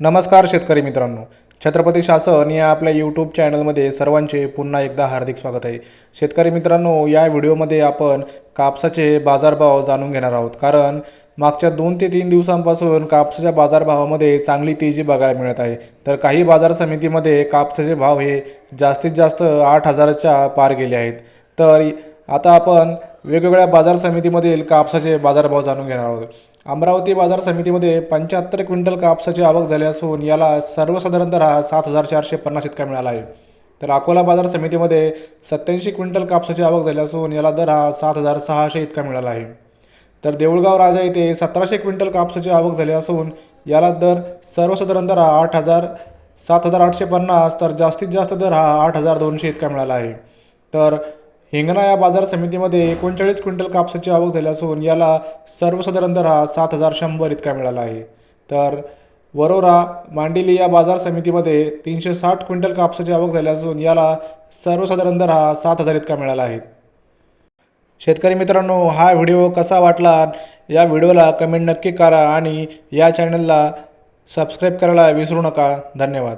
नमस्कार शेतकरी मित्रांनो. छत्रपती शासन या आपल्या यूट्यूब चॅनलमध्ये सर्वांचे पुन्हा एकदा हार्दिक स्वागत आहे. शेतकरी मित्रांनो या व्हिडिओमध्ये आपण कापसाचे बाजारभाव जाणून घेणार आहोत. कारण मागच्या दोन ते तीन दिवसांपासून कापसाच्या बाजारभावामध्ये चांगली तेजी बघायला मिळत आहे. तर काही बाजार समितीमध्ये कापसाचे भाव हे जास्तीत जास्त आठ हजाराच्या पार गेले आहेत. तर आता आपण वेगवेगळ्या बाजार समितीमधील कापसाचे बाजारभाव जाणून घेणार आहोत. अमरावती बाजार समितीमध्ये पंच्याहत्तर क्विंटल कापसाची आवक झाली असून याला सर्वसाधारणतः हा सात हजार चारशे पन्नास इतका मिळाला आहे. तर अकोला बाजार समितीमध्ये सत्याऐंशी क्विंटल कापसाची आवक झाली असून याला दर हा सात हजार सहाशे इतका मिळाला आहे. तर देऊळगाव राजा येथे सतराशे क्विंटल कापसाची आवक झाली असून याला दर सर्वसाधारण दर हा आठ हजार सात हजार आठशे पन्नास तर जास्तीत जास्त दर हा आठ हजार दोनशे इतका मिळाला आहे. तर हिंगणा या बाजार समितीमध्ये एकोणचाळीस क्विंटल कापसाची आवक झाली असून याला सर्वसाधारण दर हा सात हजार शंभर इतका मिळाला आहे. तर वरोरा मांडिली या बाजार समितीमध्ये तीनशे साठ क्विंटल कापसाची आवक झाली असून याला सर्वसाधारण दर हा सात हजार इतका मिळाला आहे. शेतकरी मित्रांनो हा व्हिडिओ कसा वाटला या व्हिडिओला कमेंट नक्की करा आणि या चॅनलला सबस्क्राईब करायला विसरू नका. धन्यवाद.